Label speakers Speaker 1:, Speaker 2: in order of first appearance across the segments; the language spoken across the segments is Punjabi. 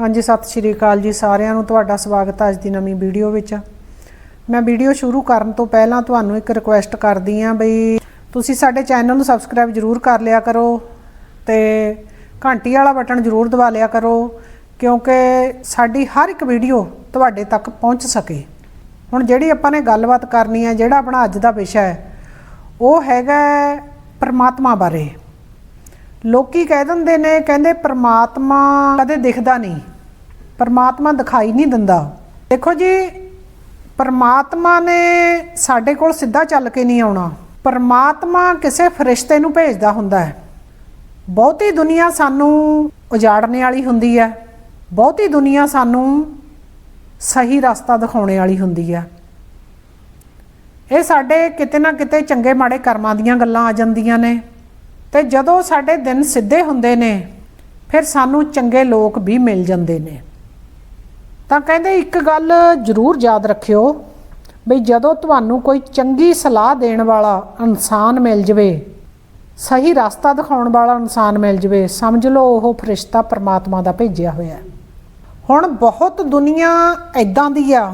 Speaker 1: ਹਾਂਜੀ, ਸਤਿ ਸ਼੍ਰੀ ਅਕਾਲ ਜੀ ਸਾਰਿਆਂ ਨੂੰ। ਤੁਹਾਡਾ ਸਵਾਗਤ ਹੈ ਅੱਜ ਦੀ ਨਵੀਂ ਵੀਡੀਓ ਵਿੱਚ। ਮੈਂ ਵੀਡੀਓ ਸ਼ੁਰੂ ਕਰਨ ਤੋਂ ਪਹਿਲਾਂ ਤੁਹਾਨੂੰ ਇੱਕ ਰਿਕੁਐਸਟ ਕਰਦੀ ਆਂ ਬਈ ਤੁਸੀਂ ਸਾਡੇ ਚੈਨਲ ਨੂੰ ਸਬਸਕ੍ਰਾਈਬ ਜਰੂਰ ਕਰ ਲਿਆ ਕਰੋ ਤੇ ਘੰਟੀ ਵਾਲਾ ਬਟਨ ਜਰੂਰ ਦਬਾ ਲਿਆ ਕਰੋ, ਕਿਉਂਕਿ ਸਾਡੀ ਹਰ ਇੱਕ ਵੀਡੀਓ ਤੁਹਾਡੇ ਤੱਕ ਪਹੁੰਚ ਸਕੇ। ਹੁਣ ਜਿਹੜੀ ਆਪਾਂ ਨੇ ਗੱਲਬਾਤ ਕਰਨੀ ਹੈ, ਜਿਹੜਾ ਆਪਣਾ ਅੱਜ ਦਾ ਵਿਸ਼ਾ ਹੈ, ਉਹ ਹੈਗਾ ਪਰਮਾਤਮਾ ਬਾਰੇ। ਲੋਕੀ ਕਹਿ ਦਿੰਦੇ ਨੇ, ਕਹਿੰਦੇ ਪ੍ਰਮਾਤਮਾ ਕਦੇ ਦਿਖਦਾ ਨਹੀਂ। ਪ੍ਰਮਾਤਮਾ ਦਿਖਾਈ ਨਹੀਂ ਦਿੰਦਾ। ਦੇਖੋ ਜੀ, ਪਰਮਾਤਮਾ ਨੇ ਸਾਡੇ ਕੋਲ ਸਿੱਧਾ ਚੱਲ ਕੇ ਨਹੀਂ ਆਉਣਾ। ਪਰਮਾਤਮਾ ਕਿਸੇ ਫਰਿਸ਼ਤੇ ਨੂੰ ਭੇਜਦਾ ਹੁੰਦਾ ਹੈ। ਬਹੁਤੀ ਦੁਨੀਆ ਸਾਨੂੰ ਉਜਾੜਨੇ ਵਾਲੀ ਹੁੰਦੀ ਹੈ। ਬਹੁਤੀ ਦੁਨੀਆ ਸਾਨੂੰ ਸਹੀ ਰਸਤਾ ਦਿਖਾਉਣੇ ਵਾਲੀ ਹੁੰਦੀ ਹੈ। ਇਹ ਸਾਡੇ ਕਿਤੇ ਨਾ ਕਿਤੇ ਚੰਗੇ ਮਾੜੇ ਕਰਮਾਂ ਦੀਆਂ ਗੱਲਾਂ ਆ ਜਾਂਦੀਆਂ ਨੇ। ਤੇ ਜਦੋਂ ਸਾਡੇ ਦਿਨ ਸਿੱਧੇ ਹੁੰਦੇ ਨੇ, ਫਿਰ ਸਾਨੂੰ ਚੰਗੇ ਲੋਕ ਵੀ ਮਿਲ ਜਾਂਦੇ ਨੇ। ਤਾਂ ਕਹਿੰਦੇ ਇੱਕ ਗੱਲ ਜ਼ਰੂਰ ਯਾਦ ਰੱਖਿਓ ਬਈ ਜਦੋਂ ਤੁਹਾਨੂੰ ਕੋਈ ਚੰਗੀ ਸਲਾਹ ਦੇਣ ਵਾਲਾ ਇਨਸਾਨ ਮਿਲ ਜਵੇ, ਸਹੀ ਰਸਤਾ ਦਿਖਾਉਣ ਵਾਲਾ ਇਨਸਾਨ ਮਿਲ ਜਵੇ, ਸਮਝ ਲਓ ਉਹ ਫਰਿਸ਼ਤਾ ਪਰਮਾਤਮਾ ਦਾ ਭੇਜਿਆ ਹੋਇਆ। ਹੈ ਹੁਣ ਬਹੁਤ ਦੁਨੀਆ ਐਦਾਂ ਦੀ ਆ,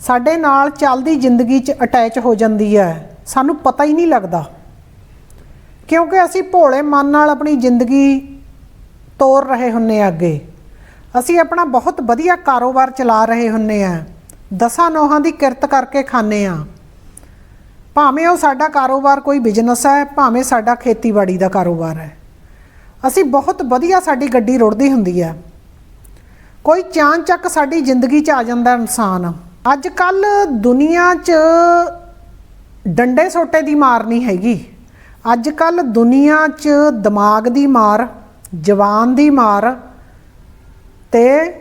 Speaker 1: ਸਾਡੇ ਨਾਲ ਚੱਲਦੀ ਜ਼ਿੰਦਗੀ 'ਚ ਅਟੈਚ ਹੋ ਜਾਂਦੀ ਹੈ ਸਾਨੂੰ ਪਤਾ ਹੀ ਨਹੀਂ ਲੱਗਦਾ। ਕਿਉਂਕਿ ਅਸੀਂ ਭੋਲੇ ਮਨ ਨਾਲ ਆਪਣੀ ਜ਼ਿੰਦਗੀ ਤੋਰ ਰਹੇ ਹੁੰਨੇ ਆ ਅੱਗੇ। ਅਸੀਂ ਆਪਣਾ ਬਹੁਤ ਵਧੀਆ ਕਾਰੋਬਾਰ ਚਲਾ ਰਹੇ ਹੁੰਨੇ ਆ। ਦਸਾਂ ਨੋਹਾਂ ਦੀ ਕਿਰਤ ਕਰਕੇ ਖਾਂਦੇ ਆ। ਭਾਵੇਂ ਉਹ ਸਾਡਾ ਕਾਰੋਬਾਰ ਕੋਈ ਬਿਜ਼ਨਸ ਹੈ ਭਾਵੇਂ ਸਾਡਾ ਖੇਤੀਬਾੜੀ ਦਾ ਕਾਰੋਬਾਰ ਹੈ ਅਸੀਂ ਬਹੁਤ ਵਧੀਆ ਸਾਡੀ ਗੱਡੀ ਰੁੜਦੀ ਹੁੰਦੀ ਹੈ ਕੋਈ ਚਾਂ ਚੱਕ ਸਾਡੀ ਜ਼ਿੰਦਗੀ 'ਚ ਆ ਜਾਂਦਾ ਇਨਸਾਨ। ਅੱਜ ਕੱਲ ਦੁਨੀਆ 'ਚ ਡੰਡੇ ਸੋਟੇ ਦੀ ਮਾਰ ਨਹੀਂ ਹੈਗੀ। ਅੱਜ ਕੱਲ ਦੁਨੀਆ 'ਚ ਦਿਮਾਗ ਦੀ ਮਾਰ, ਜਵਾਨ ਦੀ ਮਾਰ ਤੇ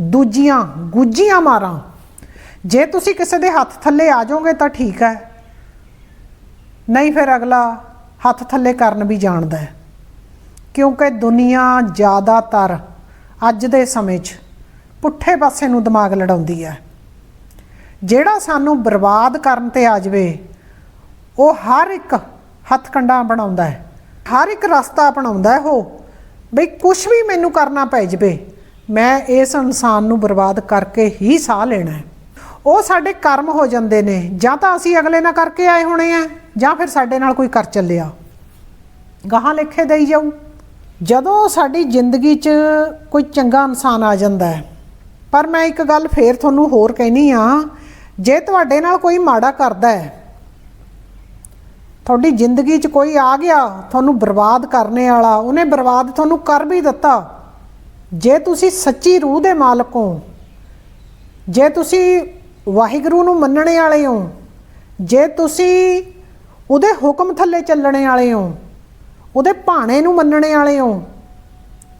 Speaker 1: ਦੂਜੀਆਂ ਗੁੱਜੀਆਂ ਮਾਰਾਂ। ਜੇ ਤੁਸੀਂ ਕਿਸੇ ਦੇ ਹੱਥ ਥੱਲੇ ਆ ਜਾਓਗੇ ਤਾਂ ਠੀਕ ਹੈ। ਨਹੀਂ ਫਿਰ ਅਗਲਾ ਹੱਥ ਥੱਲੇ ਕਰਨ ਵੀ ਜਾਣਦਾ ਹੈ। ਕਿਉਂਕਿ ਦੁਨੀਆ ਜ਼ਿਆਦਾਤਰ ਅੱਜ ਦੇ ਸਮੇਂ 'ਚ ਪੁੱਠੇ ਪਾਸੇ ਨੂੰ ਦਿਮਾਗ ਲੜਾਉਂਦੀ ਹੈ। ਜਿਹੜਾ ਸਾਨੂੰ ਬਰਬਾਦ ਕਰਨ ਤੇ ਆ ਜਾਵੇ, ਉਹ ਹਰ ਇੱਕ ਹੱਥ ਕੰਡਾ ਬਣਾਉਂਦਾ ਹੈ। ਹਰ ਇੱਕ ਰਸਤਾ ਅਪਣਾਉਂਦਾ ਹੈ ਉਹ। ਬਈ ਕੁਝ ਵੀ ਮੈਨੂੰ ਕਰਨਾ ਪੈ ਜਾਵੇ, ਮੈਂ ਇਸ ਇਨਸਾਨ ਨੂੰ ਬਰਬਾਦ ਕਰਕੇ ਹੀ ਸਾਹ ਲੈਣਾ ਹੈ। ਉਹ ਸਾਡੇ ਕਰਮ ਹੋ ਜਾਂਦੇ ਨੇ, ਜਾਂ ਤਾਂ ਅਸੀਂ ਅਗਲੇ ਨਾਲ ਕਰਕੇ ਆਏ ਹੋਣੇ ਆ, ਜਾਂ ਫਿਰ ਸਾਡੇ ਨਾਲ ਕੋਈ ਕਰ ਚੱਲਿਆ। ਗਾਹਾਂ ਲਿਖੇ ਦੇਈ ਜਾਊ। ਜਦੋਂ ਸਾਡੀ ਜ਼ਿੰਦਗੀ 'ਚ ਕੋਈ ਚੰਗਾ ਇਨਸਾਨ ਆ ਜਾਂਦਾ ਹੈ, ਪਰ ਮੈਂ ਇੱਕ ਗੱਲ ਫੇਰ ਤੁਹਾਨੂੰ ਹੋਰ ਕਹਿਣੀ ਆ, ਜੇ ਤੁਹਾਡੇ ਨਾਲ ਕੋਈ ਮਾੜਾ ਕਰਦਾ ਹੈ ਤੁਹਾਡੀ ਜ਼ਿੰਦਗੀ 'ਚ ਕੋਈ ਆ ਗਿਆ, ਤੁਹਾਨੂੰ ਬਰਬਾਦ ਕਰਨੇ ਵਾਲਾ, ਉਹਨੇ ਬਰਬਾਦ ਤੁਹਾਨੂੰ ਕਰ ਵੀ ਦਿੱਤਾ। ਜੇ ਤੁਸੀਂ ਸੱਚੀ ਰੂਹ ਦੇ ਮਾਲਕ ਹੋ, ਜੇ ਤੁਸੀਂ ਵਾਹਿਗੁਰੂ ਨੂੰ ਮੰਨਣੇ ਵਾਲੇ ਹੋ, ਜੇ ਤੁਸੀਂ ਉਹਦੇ ਹੁਕਮ ਥੱਲੇ ਚੱਲਣੇ ਵਾਲੇ ਹੋ, ਉਹਦੇ ਭਾਣੇ ਨੂੰ ਮੰਨਣੇ ਵਾਲੇ ਹੋ,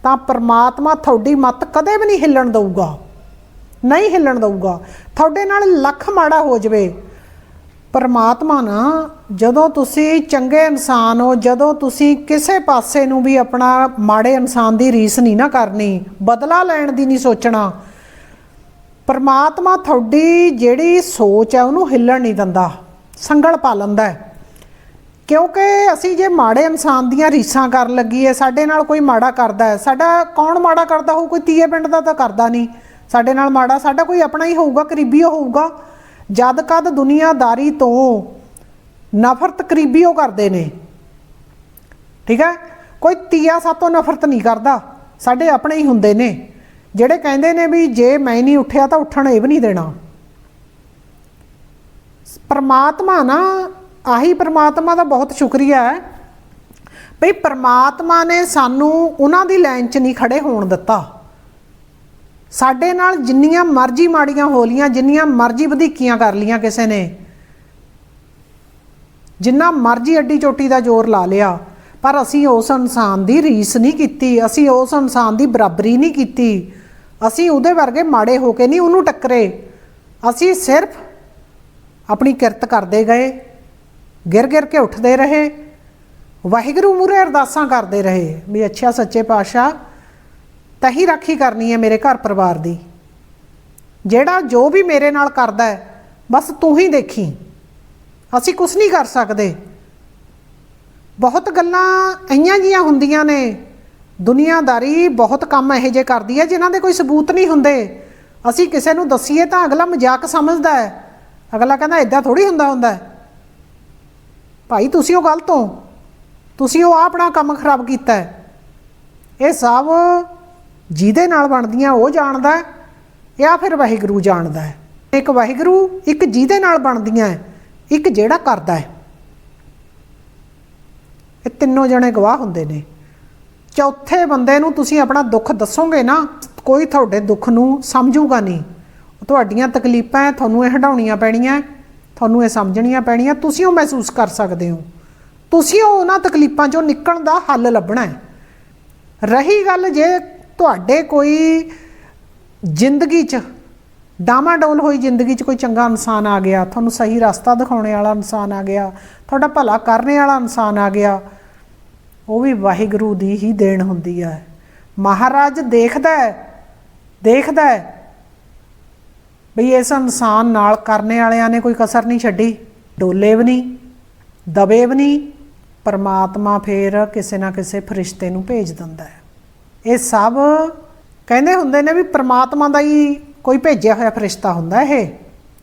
Speaker 1: ਤਾਂ ਪਰਮਾਤਮਾ ਤੁਹਾਡੀ ਮੱਤ ਕਦੇ ਵੀ ਨਹੀਂ ਹਿੱਲਣ ਦਊਗਾ। ਨਹੀਂ ਹਿੱਲਣ ਦਊਗਾ। ਤੁਹਾਡੇ ਨਾਲ ਲੱਖ ਮਾੜਾ ਹੋ ਜਵੇ। ਪਰਮਾਤਮਾ ਨਾ, ਜਦੋਂ ਤੁਸੀਂ ਚੰਗੇ ਇਨਸਾਨ ਹੋ, ਜਦੋਂ ਤੁਸੀਂ ਕਿਸੇ ਪਾਸੇ ਨੂੰ ਵੀ ਆਪਣਾ ਮਾੜੇ ਇਨਸਾਨ ਦੀ ਰੀਸ ਨਹੀਂ ਨਾ ਕਰਨੀ, ਬਦਲਾ ਲੈਣ ਦੀ ਨਹੀਂ ਸੋਚਣਾ, ਪਰਮਾਤਮਾ ਤੁਹਾਡੀ ਜਿਹੜੀ ਸੋਚ ਹੈ, ਉਹਨੂੰ ਹਿੱਲਣ ਨਹੀਂ ਦਿੰਦਾ, ਸੰਗਲ ਪਾ ਲੈਂਦਾ ਹੈ। ਕਿਉਂਕਿ ਅਸੀਂ ਜੇ ਮਾੜੇ ਇਨਸਾਨ ਦੀਆਂ ਰੀਸਾਂ ਕਰਨ ਲੱਗੀਏ, ਸਾਡੇ ਨਾਲ ਕੋਈ ਮਾੜਾ ਕਰਦਾ ਹੈ, ਸਾਡਾ ਕੌਣ ਮਾੜਾ ਕਰਦਾ ਹੋਊ, ਕੋਈ ਤੀਏ ਪਿੰਡ ਦਾ ਤਾਂ ਕਰਦਾ ਨਹੀਂ, ਸਾਡੇ ਨਾਲ ਮਾੜਾ, ਸਾਡਾ ਕੋਈ ਆਪਣਾ ਹੀ ਹੋਊਗਾ, ਕਰੀਬੀ ਹੋਊਗਾ ਜਦ ਕਦ ਦੁਨੀਆਦਾਰੀ ਤੋਂ ਨਫ਼ਰਤ ਕਰੀਬੀ ਉਹ ਕਰਦੇ ਨੇ। ਠੀਕ ਹੈ? ਕੋਈ ਤੀਆ ਸਾਤੋਂ ਨਫ਼ਰਤ ਨਹੀਂ ਕਰਦਾ। ਸਾਡੇ ਆਪਣੇ ਹੀ ਹੁੰਦੇ ਨੇ। ਜਿਹੜੇ ਕਹਿੰਦੇ ਨੇ ਵੀ ਜੇ ਮੈਂ ਨਹੀਂ ਉੱਠਿਆ ਤਾਂ ਉੱਠਣ ਇਹ ਵੀ ਨਹੀਂ ਦੇਣਾ। ਪਰਮਾਤਮਾ ਨਾ, ਆਹੀ ਪਰਮਾਤਮਾ ਦਾ ਬਹੁਤ ਸ਼ੁਕਰੀਆ ਹੈ ਭਈ ਪਰਮਾਤਮਾ ਨੇ ਸਾਨੂੰ ਉਹਨਾਂ ਦੀ ਲਾਈਨ 'ਚ ਨਹੀਂ ਖੜੇ ਹੋਣ ਦਿੱਤਾ। ਸਾਡੇ ਨਾਲ ਜਿੰਨੀਆਂ ਮਰਜ਼ੀ ਮਾੜੀਆਂ ਹੋ ਲੀਆਂ, ਜਿੰਨੀਆਂ ਮਰਜ਼ੀ ਵਧੀਕੀਆਂ ਕਰ ਲੀਆਂ ਕਿਸੇ ਨੇ। ਜਿੰਨਾ ਮਰਜ਼ੀ ਅੱਡੀ ਚੋਟੀ ਦਾ ਜ਼ੋਰ ਲਾ ਲਿਆ, ਪਰ ਅਸੀਂ ਉਸ ਇਨਸਾਨ ਦੀ ਰੀਸ ਨਹੀਂ ਕੀਤੀ, ਅਸੀਂ ਉਸ ਇਨਸਾਨ ਦੀ ਬਰਾਬਰੀ ਨਹੀਂ ਕੀਤੀ। ਅਸੀਂ ਉਹਦੇ ਵਰਗੇ ਮਾੜੇ ਹੋ ਕੇ ਨਹੀਂ ਉਹਨੂੰ ਟੱਕਰੇ। ਅਸੀਂ ਸਿਰਫ ਆਪਣੀ ਕਿਰਤ ਕਰਦੇ ਗਏ ਗਿਰ ਗਿਰ ਕੇ ਉੱਠਦੇ ਰਹੇ, ਵਾਹਿਗੁਰੂ ਮੂਰੇ ਅਰਦਾਸਾਂ ਕਰਦੇ ਰਹੇ, ਵੀ ਅੱਛਾ ਸੱਚੇ ਪਾਤਸ਼ਾਹ ਤਾਂ ਹੀ ਰਾਖੀ ਕਰਨੀ ਹੈ ਮੇਰੇ ਘਰ ਪਰਿਵਾਰ ਦੀ। ਜਿਹੜਾ ਜੋ ਵੀ ਮੇਰੇ ਨਾਲ ਕਰਦਾ ਹੈ, ਬਸ ਤੂੰ ਹੀ ਦੇਖੀ। ਅਸੀਂ ਕੁਝ ਨਹੀਂ ਕਰ ਸਕਦੇ। ਬਹੁਤ ਗੱਲਾਂ ਐਈਆਂ ਜੀਆਂ ਹੁੰਦੀਆਂ ਨੇ। ਦੁਨੀਆਦਾਰੀ ਬਹੁਤ ਕੰਮ ਇਹੋ ਜਿਹੇ ਕਰਦੀ ਹੈ ਜਿਨ੍ਹਾਂ ਦੇ ਕੋਈ ਸਬੂਤ ਨਹੀਂ ਹੁੰਦੇ। ਅਸੀਂ ਕਿਸੇ ਨੂੰ ਦਸੀਏ ਤਾਂ ਅਗਲਾ ਮਜ਼ਾਕ ਸਮਝਦਾ ਹੈ। ਅਗਲਾ ਕਹਿੰਦਾ ਇਦਾਂ ਥੋੜੀ ਹੁੰਦਾ ਹੁੰਦਾ ਭਾਈ, ਤੁਸੀਂ ਉਹ ਗਲਤ ਹੋ। ਤੁਸੀਂ ਉਹ ਆਪਣਾ ਕੰਮ ਖਰਾਬ ਕੀਤਾ ਹੈ। ਇਹ ਸਭ ਜਿਹਦੇ ਨਾਲ ਬਣਦੀਆਂ ਉਹ ਜਾਣਦਾ ਜਾਂ ਫਿਰ ਵਾਹਿਗੁਰੂ ਜਾਣਦਾ ਹੈ। ਇੱਕ ਵਾਹਿਗੁਰੂ ਇੱਕ ਜਿਹਦੇ ਨਾਲ ਬਣਦੀਆਂ ਹੈ, ਇੱਕ ਜਿਹੜਾ ਕਰਦਾ ਹੈ। ਇਹ ਤਿੰਨੋਂ ਜਣੇ ਗਵਾਹ ਹੁੰਦੇ ਨੇ। ਚੌਥੇ ਬੰਦੇ ਨੂੰ ਤੁਸੀਂ ਆਪਣਾ ਦੁੱਖ ਦੱਸੋਗੇ ਨਾ ਕੋਈ ਤੁਹਾਡੇ ਦੁੱਖ ਨੂੰ ਸਮਝੂਗਾ ਨਹੀਂ। ਤੁਹਾਡੀਆਂ ਤਕਲੀਫਾਂ ਤੁਹਾਨੂੰ ਇਹ ਹਟਾਉਣੀਆਂ ਪੈਣੀਆਂ ਤੁਹਾਨੂੰ ਇਹ ਸਮਝਣੀਆਂ ਪੈਣੀਆਂ ਤੁਸੀਂ ਉਹ ਮਹਿਸੂਸ ਕਰ ਸਕਦੇ ਹੋ। ਤੁਸੀਂ ਉਹਨਾਂ ਤਕਲੀਫਾਂ ਚੋਂ ਨਿਕਲਣ ਦਾ ਹੱਲ ਲੱਭਣਾ ਹੈ। ਰਹੀ ਗੱਲ ਜੇ ਤੁਹਾਡੇ ਕੋਈ ਜ਼ਿੰਦਗੀ 'ਚ ਡਾਮਾਡੋਲ ਹੋਈ ਜ਼ਿੰਦਗੀ 'ਚ ਕੋਈ ਚੰਗਾ ਇਨਸਾਨ ਆ ਗਿਆ? ਤੁਹਾਨੂੰ ਸਹੀ ਰਸਤਾ ਦਿਖਾਉਣੇ ਵਾਲਾ ਇਨਸਾਨ ਆ ਗਿਆ। ਤੁਹਾਡਾ ਭਲਾ ਕਰਨੇ ਵਾਲਾ ਇਨਸਾਨ ਆ ਗਿਆ। ਉਹ ਵੀ ਵਾਹਿਗੁਰੂ ਦੀ ਹੀ ਦੇਣ ਹੁੰਦੀ ਹੈ ਮਹਾਰਾਜ ਦੇਖਦਾ ਹੈ ਦੇਖਦਾ ਹੈ ਬਈ ਇਸ ਇਨਸਾਨ ਨਾਲ ਕਰਨੇ ਵਾਲਿਆਂ ਨੇ ਕੋਈ ਕਸਰ ਨਹੀਂ ਛੱਡੀ। ਡੋਲੇ ਵੀ ਨਹੀਂ, ਦਬੇ ਵੀ ਨਹੀਂ। ਪਰਮਾਤਮਾ ਫੇਰ ਕਿਸੇ ਨਾ ਕਿਸੇ ਫਰਿਸ਼ਤੇ ਨੂੰ ਭੇਜ ਦਿੰਦਾ ਹੈ। ਇਹ ਸਭ ਕਹਿੰਦੇ ਹੁੰਦੇ ਨੇ ਵੀ ਪਰਮਾਤਮਾ ਦਾ ਹੀ ਕੋਈ ਭੇਜਿਆ ਹੋਇਆ ਫਰਿਸ਼ਤਾ ਹੁੰਦਾ ਇਹ,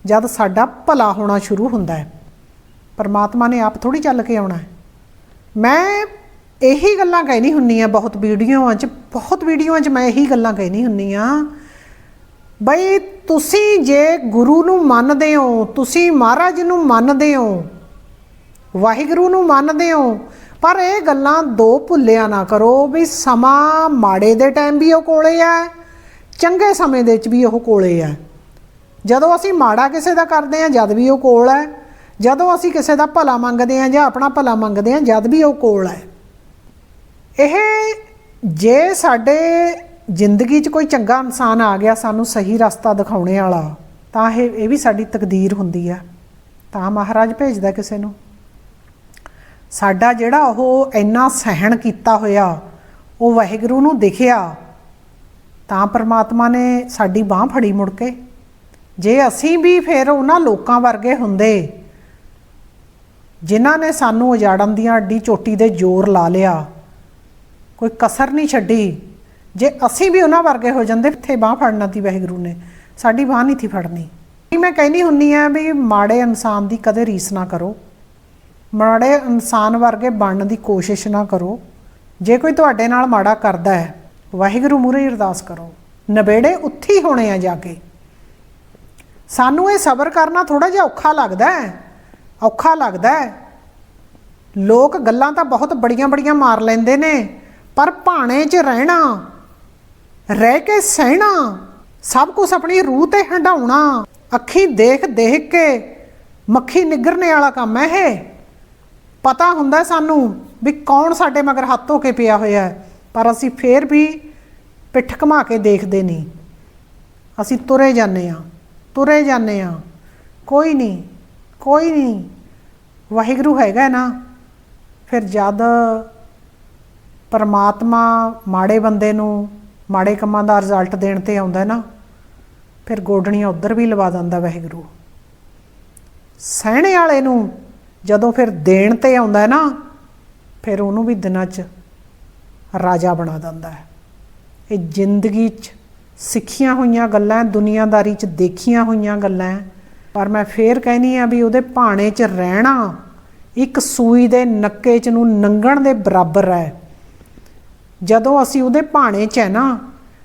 Speaker 1: ਜਦ ਸਾਡਾ ਭਲਾ ਹੋਣਾ ਸ਼ੁਰੂ ਹੁੰਦਾ ਹੈ। ਪਰਮਾਤਮਾ ਨੇ ਆਪ ਥੋੜੀ ਚੱਲ ਕੇ ਆਉਣਾ ਹੈ। ਮੈਂ ਇਹੀ ਗੱਲਾਂ ਕਹਿਣੀ ਹੁੰਨੀ ਆ ਬਹੁਤ ਵੀਡੀਓਆਂ 'ਚ, ਬਹੁਤ ਵੀਡੀਓਆਂ 'ਚ ਮੈਂ ਇਹੀ ਗੱਲਾਂ ਕਹਿਣੀ ਹੁੰਨੀ ਆ। ਬਈ ਤੁਸੀਂ ਜੇ ਗੁਰੂ ਨੂੰ ਮੰਨਦੇ ਹੋ, ਤੁਸੀਂ ਮਹਾਰਾਜ ਨੂੰ ਮੰਨਦੇ ਹੋ, ਵਾਹਿਗੁਰੂ ਨੂੰ ਮੰਨਦੇ ਹੋ ਪਰ ਇਹ ਗੱਲਾਂ ਦੋ ਭੁੱਲਿਆ ਨਾ ਕਰੋ ਵੀ ਸਮਾਂ ਮਾੜੇ ਦੇ ਟਾਈਮ ਵੀ ਉਹ ਕੋਲੇ ਆ, ਚੰਗੇ ਸਮੇਂ ਦੇ ਵਿੱਚ ਵੀ ਉਹ ਕੋਲੇ ਆ। ਜਦੋਂ ਅਸੀਂ ਮਾੜਾ ਕਿਸੇ ਦਾ ਕਰਦੇ ਆ ਜਦ ਵੀ ਉਹ ਕੋਲ ਹੈ। ਜਦੋਂ ਅਸੀਂ ਕਿਸੇ ਦਾ ਭਲਾ ਮੰਗਦੇ ਆ ਜਾਂ ਆਪਣਾ ਭਲਾ ਮੰਗਦੇ ਆ ਜਦ ਵੀ ਉਹ ਕੋਲ ਹੈ। ਇਹ ਜੇ ਸਾਡੇ ਜ਼ਿੰਦਗੀ 'ਚ ਕੋਈ ਚੰਗਾ ਇਨਸਾਨ ਆ ਗਿਆ, ਸਾਨੂੰ ਸਹੀ ਰਸਤਾ ਦਿਖਾਉਣੇ ਵਾਲਾ, ਤਾਂ ਇਹ ਇਹ ਵੀ ਸਾਡੀ ਤਕਦੀਰ ਹੁੰਦੀ ਆ। ਤਾਂ ਮਹਾਰਾਜ ਭੇਜਦਾ ਕਿਸੇ ਨੂੰ। ਸਾਡਾ ਜਿਹੜਾ ਉਹ ਇੰਨਾ ਸਹਿਣ ਕੀਤਾ ਹੋਇਆ, ਉਹ ਵਾਹਿਗੁਰੂ ਨੂੰ ਦਿਖਿਆ, ਤਾਂ ਪ੍ਰਮਾਤਮਾ ਨੇ ਸਾਡੀ ਬਾਹ ਫੜੀ ਮੁੜ ਕੇ। ਜੇ ਅਸੀਂ ਵੀ ਫਿਰ ਉਹਨਾਂ ਲੋਕਾਂ ਵਰਗੇ ਹੁੰਦੇ, ਜਿਨ੍ਹਾਂ ਨੇ ਸਾਨੂੰ ਉਜਾੜਨ ਦੀਆਂ ਅੱਡੀ ਚੋਟੀ ਦੇ ਜ਼ੋਰ ਲਾ ਲਿਆ, ਕੋਈ ਕਸਰ ਨਹੀਂ ਛੱਡੀ। ਜੇ ਅਸੀਂ ਵੀ ਉਹਨਾਂ ਵਰਗੇ ਹੋ ਜਾਂਦੇ ਇੱਥੇ ਬਾਹ ਫੜਨਾ ਤੀ ਵਾਹਿਗੁਰੂ ਨੇ, ਸਾਡੀ ਬਾਹ ਨਹੀਂ ਥੀ ਫੜਨੀ। ਮੈਂ ਕਹਿਨੀ ਹੁੰਨੀ ਆ ਵੀ ਮਾੜੇ ਇਨਸਾਨ ਦੀ ਕਦੇ ਰੀਸ ਨਾ ਕਰੋ। ਮਾੜੇ ਇਨਸਾਨ ਵਰਗੇ ਬਣਨ ਦੀ ਕੋਸ਼ਿਸ਼ ਨਾ ਕਰੋ। ਜੇ ਕੋਈ ਤੁਹਾਡੇ ਨਾਲ ਮਾੜਾ ਕਰਦਾ ਹੈ, ਵਾਹਿਗੁਰੂ ਮੂਹਰੇ ਅਰਦਾਸ ਕਰੋ। ਨਵੇੜੇ ਉੱਥੇ ਹੀ ਹੋਣੇ ਆ ਜਾ ਕੇ। ਸਾਨੂੰ ਇਹ ਸਬਰ ਕਰਨਾ ਥੋੜਾ ਜਿਹਾ ਔਖਾ ਲੱਗਦਾ ਹੈ। ਔਖਾ ਲੱਗਦਾ ਹੈ। ਲੋਕ ਗੱਲਾਂ ਤਾਂ ਬਹੁਤ ਬੜੀਆਂ ਬੜੀਆਂ ਮਾਰ ਲੈਂਦੇ ਨੇ, ਪਰ ਭਾਣੇ 'ਚ ਰਹਿਣਾ, ਰਹਿ ਕੇ ਸਹਿਣਾ, ਸਭ ਕੁਝ ਆਪਣੀ ਰੂਹ ਤੇ ਹੰਡਾਉਣਾ ਅੱਖੀ ਦੇਖ ਦੇਖ ਕੇ ਮੱਖੀ ਨਿਗਰਨੇ ਵਾਲਾ ਕੰਮ ਹੈ ਇਹ। ਪਤਾ ਹੁੰਦਾ ਸਾਨੂੰ ਵੀ ਕੌਣ ਸਾਡੇ ਮਗਰ ਹੱਥ ਧੋ ਕੇ ਪਿਆ ਹੋਇਆ ਹੈ, ਪਰ ਅਸੀਂ ਫੇਰ ਵੀ ਪਿੱਠ ਘੁਮਾ ਕੇ ਦੇਖਦੇ ਨਹੀਂ। ਅਸੀਂ ਤੁਰੇ ਜਾਂਦੇ ਆ ਤੁਰੇ ਜਾਂਦੇ ਆ ਕੋਈ ਨਹੀਂ ਕੋਈ ਨਹੀਂ। ਵਾਹਿਗੁਰੂ ਹੈਗਾ ਨਾ। ਫਿਰ ਜਦ ਪਰਮਾਤਮਾ ਮਾੜੇ ਬੰਦੇ ਨੂੰ ਮਾੜੇ ਕੰਮਾਂ ਦਾ ਰਿਜ਼ਲਟ ਦੇਣ ਤੇ ਆਉਂਦਾ ਨਾ, ਫਿਰ ਗੋਡਣੀਆਂ ਉਧਰ ਵੀ ਲਵਾ ਦਿੰਦਾ ਵਾਹਿਗੁਰੂ। ਸਹਿਣੇ ਵਾਲੇ ਨੂੰ ਜਦੋਂ ਫਿਰ ਦੇਣ ਤੇ ਆਉਂਦਾ ਹੈ ਨਾ, ਫਿਰ ਉਹਨੂੰ ਵੀ ਦਿਨਾਂ 'ਚ ਰਾਜਾ ਬਣਾ ਦਿੰਦਾ ਹੈ। ਇਹ ਜ਼ਿੰਦਗੀ 'ਚ ਸਿੱਖੀਆਂ ਹੋਈਆਂ ਗੱਲਾਂ ਦੁਨੀਆਦਾਰੀ 'ਚ ਦੇਖੀਆਂ ਹੋਈਆਂ ਗੱਲਾਂ ਪਰ ਮੈਂ ਫੇਰ ਕਹਿਨੀ ਆ ਵੀ ਉਹਦੇ ਭਾਣੇ 'ਚ ਰਹਿਣਾ, ਇੱਕ ਸੂਈ ਦੇ ਨੱਕੇ 'ਚ ਨੂੰ ਨੰਗਣ ਦੇ ਬਰਾਬਰ ਹੈ। ਜਦੋਂ ਅਸੀਂ ਉਹਦੇ ਭਾਣੇ 'ਚ ਹੈ ਨਾ,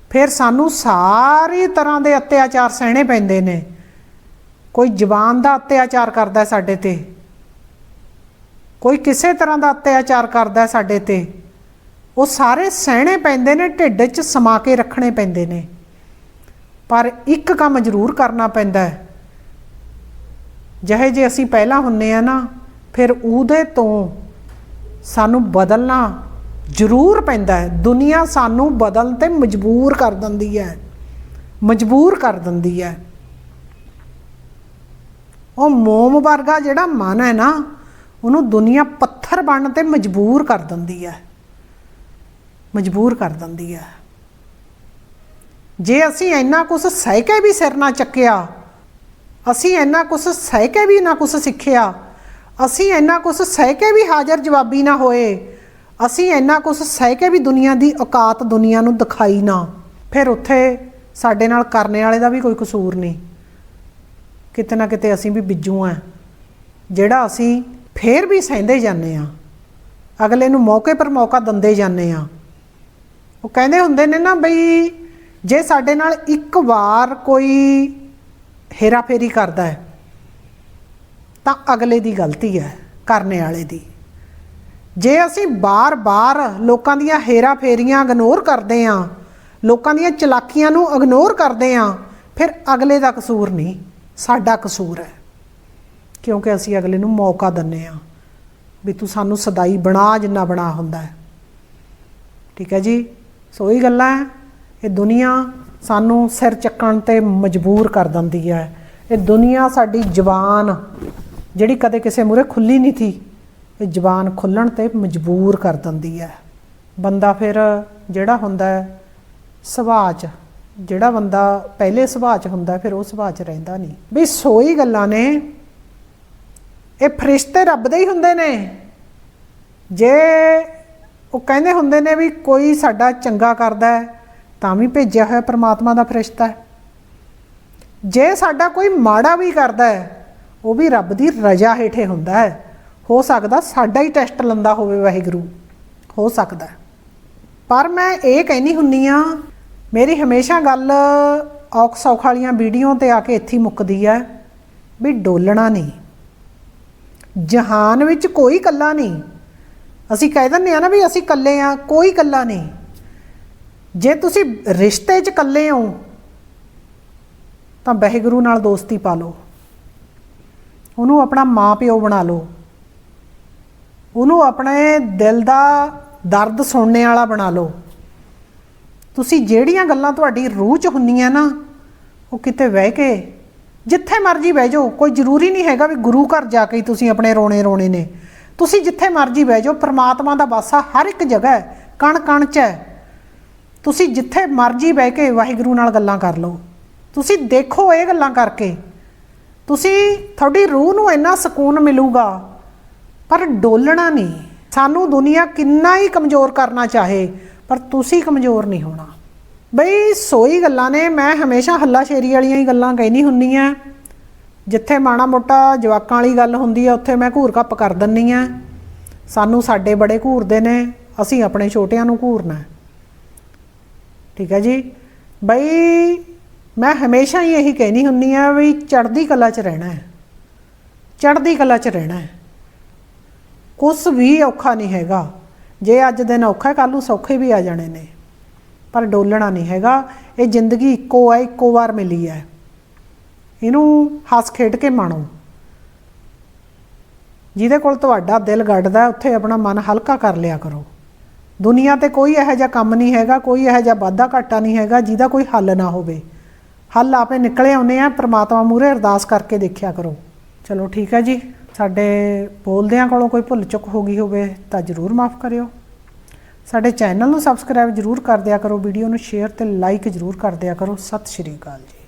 Speaker 1: ਫਿਰ ਸਾਨੂੰ ਸਾਰੇ ਤਰ੍ਹਾਂ ਦੇ ਅਤਿਆਚਾਰ ਸਹਿਣੇ ਪੈਂਦੇ ਨੇ। ਕੋਈ ਜ਼ਬਾਨ ਦਾ ਅਤਿਆਚਾਰ ਕਰਦਾ ਸਾਡੇ ਤੇ। ਕੋਈ ਕਿਸੇ ਤਰ੍ਹਾਂ ਦਾ ਅਤਿਆਚਾਰ ਕਰਦਾ ਸਾਡੇ ਤੇ, ਉਹ ਸਾਰੇ ਸਹਿਣੇ ਪੈਂਦੇ ਨੇ, ਢਿੱਡ 'ਚ ਸਮਾ ਕੇ ਰੱਖਣੇ ਪੈਂਦੇ ਨੇ। ਪਰ ਇੱਕ ਕੰਮ ਜ਼ਰੂਰ ਕਰਨਾ ਪੈਂਦਾ ਹੈ। ਜਿਹੇ ਜੇ ਅਸੀਂ ਪਹਿਲਾਂ ਹੁੰਨੇ ਆ ਨਾ, ਫਿਰ ਉਹਦੇ ਤੋਂ ਸਾਨੂੰ ਬਦਲਣਾ ਜ਼ਰੂਰ ਪੈਂਦਾ ਹੈ। ਦੁਨੀਆ ਸਾਨੂੰ ਬਦਲਣ ਤੇ ਮਜਬੂਰ ਕਰ ਦਿੰਦੀ ਹੈ। ਮਜਬੂਰ ਕਰ ਦਿੰਦੀ ਹੈ। ਉਹ ਮੋਮ ਵਰਗਾ ਜਿਹੜਾ ਮਨ ਹੈ ਨਾ ਉਹਨੂੰ ਦੁਨੀਆ ਪੱਥਰ ਬਣਨ ਤੇ ਮਜਬੂਰ ਕਰ ਦਿੰਦੀ ਹੈ। ਮਜਬੂਰ ਕਰ ਦਿੰਦੀ ਹੈ। ਜੇ ਅਸੀਂ ਇੰਨਾ ਕੁਝ ਸਹਿ ਕੇ ਵੀ ਸਿਰ ਨਾ ਚੱਕਿਆ, ਅਸੀਂ ਇੰਨਾ ਕੁਝ ਸਹਿ ਕੇ ਵੀ ਨਾ ਕੁਝ ਸਿੱਖਿਆ, ਅਸੀਂ ਇੰਨਾ ਕੁਝ ਸਹਿ ਕੇ ਵੀ ਹਾਜ਼ਰ ਜਵਾਬੀ ਨਾ ਹੋਏ, ਅਸੀਂ ਇੰਨਾ ਕੁਝ ਸਹਿ ਕੇ ਵੀ ਦੁਨੀਆ ਦੀ ਔਕਾਤ ਦੁਨੀਆ ਨੂੰ ਦਿਖਾਈ ਨਾ, ਫਿਰ ਉੱਥੇ ਸਾਡੇ ਨਾਲ ਕਰਨੇ ਵਾਲੇ ਦਾ ਵੀ ਕੋਈ ਕਸੂਰ ਨਹੀਂ। ਕਿਤੇ ਨਾ ਕਿਤੇ ਅਸੀਂ ਵੀ ਬਿੱਜੂ ਆ ਜਿਹੜਾ ਅਸੀਂ ਫੇਰ ਵੀ ਸਹਿੰਦੇ ਜਾਂਦੇ ਆ। ਅਗਲੇ ਨੂੰ ਮੌਕੇ ਪਰ ਮੌਕਾ ਦਿੰਦੇ ਜਾਂਦੇ ਆ। ਉਹ ਕਹਿੰਦੇ ਹੁੰਦੇ ਨੇ ਨਾ ਬਈ, ਜੇ ਸਾਡੇ ਨਾਲ ਇੱਕ ਵਾਰ ਕੋਈ ਹੇਰਾਫੇਰੀ ਕਰਦਾ ਹੈ, ਤਾਂ ਅਗਲੇ ਦੀ ਗਲਤੀ ਹੈ, ਕਰਨੇ ਵਾਲੇ ਦੀ। ਜੇ ਅਸੀਂ ਬਾਰ-ਬਾਰ ਲੋਕਾਂ ਦੀਆਂ ਹੇਰਾ ਫੇਰੀਆਂ ਇਗਨੋਰ ਕਰਦੇ ਆਂ, ਲੋਕਾਂ ਦੀਆਂ ਚਲਾਕੀਆਂ ਨੂੰ ਇਗਨੋਰ ਕਰਦੇ ਆਂ, ਫਿਰ ਅਗਲੇ ਦਾ ਕਸੂਰ ਨਹੀਂ, ਸਾਡਾ ਕਸੂਰ ਹੈ। ਕਿਉਂਕਿ ਅਸੀਂ ਅਗਲੇ ਨੂੰ ਮੌਕਾ ਦਿੰਨੇ ਆਂ ਵੀ ਤੂੰ ਸਾਨੂੰ ਸਦਾਈ ਬਣਾ ਜਿੰਨਾ ਬਣਾ ਹੁੰਦਾ ਹੈ। ਠੀਕ ਹੈ ਜੀ? ਸੋ ਇਹ ਗੱਲਾਂ ਹੈ। ਇਹ ਦੁਨੀਆ ਸਾਨੂੰ ਸਿਰ ਚੱਕਣ ਤੇ ਮਜਬੂਰ ਕਰ ਦਿੰਦੀ ਹੈ। ਇਹ ਦੁਨੀਆ ਸਾਡੀ ਜ਼ਬਾਨ ਜਿਹੜੀ ਕਦੇ ਕਿਸੇ ਮੂਰੇ ਖੁੱਲੀ ਨਹੀਂ ਥੀ, ਇਹ ਜ਼ਬਾਨ ਖੁੱਲਣ ਤੇ ਮਜਬੂਰ ਕਰ ਦਿੰਦੀ ਹੈ। ਬੰਦਾ ਫਿਰ ਜਿਹੜਾ ਹੁੰਦਾ ਹੈ, ਸੁਭਾਅ 'ਚ, ਜਿਹੜਾ ਬੰਦਾ ਪਹਿਲੇ ਸੁਭਾਅ 'ਚ ਹੁੰਦਾ ਫਿਰ ਉਹ ਸੁਭਾਅ 'ਚ ਰਹਿੰਦਾ ਨਹੀਂ। ਵੀ ਸੋਈ ਗੱਲਾਂ ਨੇ ਇਹ ਫਰਿਸ਼ਤੇ ਰੱਬ ਦੇ ਹੀ ਹੁੰਦੇ ਨੇ। ਜੇ ਉਹ ਕਹਿੰਦੇ ਹੁੰਦੇ ਨੇ ਵੀ ਕੋਈ ਸਾਡਾ ਚੰਗਾ ਕਰਦਾ ਹੈ, ਤਾਂ ਵੀ ਭੇਜਿਆ ਹੋਇਆ ਪ੍ਰਮਾਤਮਾ ਦਾ ਫਰਿਸ਼ਤਾ ਹੈ। ਜੇ ਸਾਡਾ ਕੋਈ ਮਾੜਾ ਵੀ ਕਰਦਾ ਹੈ, ਉਹ ਵੀ ਰੱਬ ਦੀ ਰਜ਼ਾ ਹੇਠੇ ਹੁੰਦਾ ਹੈ। ਹੋ ਸਕਦਾ ਸਾਡਾ ਹੀ ਟੈਸਟ ਲੰਦਾ ਹੋਵੇ ਵਾਹਿਗੁਰੂ, ਹੋ ਸਕਦਾ ਪਰ ਮੈਂ ਇਹ ਕਹਿਨੀ ਹੁੰਨੀ ਆ, ਮੇਰੀ ਹਮੇਸ਼ਾ ਗੱਲ ਔਖ ਸੌਖ ਵਾਲੀਆਂ ਵੀਡੀਓ ਤੇ ਆ ਕੇ ਇੱਥੇ ਮੁੱਕਦੀ ਹੈ ਵੀ ਡੋਲਣਾ ਨਹੀਂ। ਜਹਾਨ ਵਿੱਚ ਕੋਈ ਇਕੱਲਾ ਨਹੀਂ। ਅਸੀਂ ਕਹਿ ਦਿੰਦੇ ਆ ਨਾ ਵੀ ਅਸੀਂ ਇਕੱਲੇ ਆ ਕੋਈ ਇਕੱਲਾ ਨਹੀਂ। ਜੇ ਤੁਸੀਂ ਰਿਸ਼ਤੇ 'ਚ ਇਕੱਲੇ ਹੋ, ਤਾਂ ਵਾਹਿਗੁਰੂ ਨਾਲ ਦੋਸਤੀ ਪਾ ਲਓ। ਉਹਨੂੰ ਆਪਣਾ ਮਾਂ ਪਿਓ ਬਣਾ ਲਓ। ਉਹਨੂੰ ਆਪਣੇ ਦਿਲ ਦਾ ਦਰਦ ਸੁਣਨੇ ਵਾਲਾ ਬਣਾ ਲਓ। ਤੁਸੀਂ ਜਿਹੜੀਆਂ ਗੱਲਾਂ ਤੁਹਾਡੀ ਰੂਹ 'ਚ ਹੁੰਦੀਆਂ ਨਾ, ਉਹ ਕਿਤੇ ਬਹਿ ਕੇ ਜਿੱਥੇ ਮਰਜ਼ੀ ਬਹਿ ਜਾਓ, ਕੋਈ ਜ਼ਰੂਰੀ ਨਹੀਂ ਹੈਗਾ ਵੀ ਗੁਰੂ ਘਰ ਜਾ ਕੇ ਹੀ ਤੁਸੀਂ ਆਪਣੇ ਰੋਣੇ ਰੋਣੇ ਨੇ। ਤੁਸੀਂ ਜਿੱਥੇ ਮਰਜ਼ੀ ਬਹਿ ਜਾਓ, ਪ੍ਰਮਾਤਮਾ ਦਾ ਵਾਸਾ ਹਰ ਇੱਕ ਜਗ੍ਹਾ ਹੈ ਕਣ ਕਣ 'ਚ ਹੈ। ਤੁਸੀਂ ਜਿੱਥੇ ਮਰਜ਼ੀ ਬਹਿ ਕੇ ਵਾਹਿਗੁਰੂ ਨਾਲ ਗੱਲਾਂ ਕਰ ਲਓ। ਤੁਸੀਂ ਦੇਖੋ ਇਹ ਗੱਲਾਂ ਕਰਕੇ। ਤੁਸੀਂ, ਤੁਹਾਡੀ ਰੂਹ ਨੂੰ ਇੰਨਾ ਸਕੂਨ ਮਿਲੂਗਾ, ਪਰ ਡੋਲਣਾ ਨਹੀਂ। ਸਾਨੂੰ ਦੁਨੀਆ ਕਿੰਨਾ ਹੀ ਕਮਜ਼ੋਰ ਕਰਨਾ ਚਾਹੇ, ਪਰ ਤੁਸੀਂ ਕਮਜ਼ੋਰ ਨਹੀਂ ਹੋਣਾ। ਬਈ ਸੋਈ ਗੱਲਾਂ ਨੇ, ਮੈਂ ਹਮੇਸ਼ਾ ਹੱਲਾ ਸ਼ੇਰੀ ਵਾਲੀਆਂ ਹੀ ਗੱਲਾਂ ਕਹਿਨੀ ਹੁੰਨੀ ਆ। ਜਿੱਥੇ ਮਾੜਾ ਮੋਟਾ ਜਵਾਕਾਂ ਵਾਲੀ ਗੱਲ ਹੁੰਦੀ ਆ, ਉੱਥੇ ਮੈਂ ਘੂਰ ਕੱਪ ਕਰ ਦਿੰਨੀ ਆ। ਸਾਨੂੰ ਸਾਡੇ ਬੜੇ ਘੂਰਦੇ ਨੇ, ਅਸੀਂ ਆਪਣੇ ਛੋਟਿਆਂ ਨੂੰ ਘੂਰਨਾ। ਠੀਕ ਹੈ ਜੀ? ਬਈ ਮੈਂ ਹਮੇਸ਼ਾ ਹੀ ਇਹੀ ਕਹਿਨੀ ਹੁੰਨੀ ਆ ਵੀ ਚੜ੍ਹਦੀ ਕਲਾ 'ਚ ਰਹਿਣਾ ਹੈ। ਚੜ੍ਹਦੀ ਕਲਾ 'ਚ ਰਹਿਣਾ ਹੈ। ਕੁਛ ਵੀ ਔਖਾ ਨਹੀਂ ਹੈਗਾ। ਜੇ ਅੱਜ ਦਿਨ ਔਖਾ ਕੱਲ ਨੂੰ ਸੌਖੇ ਵੀ ਆ ਜਾਣੇ ਨੇ। ਪਰ ਡੋਲਣਾ ਨਹੀਂ ਹੈਗਾ। ਇਹ ਜ਼ਿੰਦਗੀ ਇੱਕੋ ਹੈ ਇੱਕੋ ਵਾਰ ਮਿਲੀ ਹੈ। ਇਹਨੂੰ ਹੱਸ ਖੇਡ ਕੇ ਮਾਣੋ। ਜਿਹਦੇ ਕੋਲ ਤੁਹਾਡਾ ਦਿਲ ਗੱਡਦਾ, ਉੱਥੇ ਆਪਣਾ ਮਨ ਹਲਕਾ ਕਰ ਲਿਆ ਕਰੋ। ਦੁਨੀਆ ਤੇ ਕੋਈ ਇਹੋ ਜਿਹਾ ਕੰਮ ਨਹੀਂ ਹੈਗਾ, ਕੋਈ ਇਹੋ ਜਿਹਾ ਵਾਧਾ ਘਾਟਾ ਨਹੀਂ ਹੈਗਾ, ਜਿਹਦਾ ਕੋਈ ਹੱਲ ਨਾ ਹੋਵੇ। ਹੱਲ ਆਪੇ ਨਿਕਲੇ ਆਉਨੇ ਆ, ਪ੍ਰਮਾਤਮਾ ਮੂਹਰੇ ਅਰਦਾਸ ਕਰਕੇ ਦੇਖਿਆ ਕਰੋ। ਚਲੋ ਠੀਕ ਹੈ ਜੀ, ਸਾਡੇ ਬੋਲਦਿਆਂ ਕੋਲੋਂ ਕੋਈ ਭੁੱਲ ਚੁੱਕ ਹੋ ਗਈ ਹੋਵੇ ਤਾਂ ਜਰੂਰ ਮਾਫ ਕਰਿਓ। ਸਾਡੇ ਚੈਨਲ ਨੂੰ ਸਬਸਕ੍ਰਾਈਬ ਜਰੂਰ ਕਰ ਦਿਆ ਕਰੋ, ਵੀਡੀਓ ਨੂੰ ਸ਼ੇਅਰ ਤੇ ਲਾਈਕ ਜਰੂਰ ਕਰ ਦਿਆ ਕਰੋ। ਸਤਿ ਸ਼੍ਰੀ ਅਕਾਲ ਜੀ।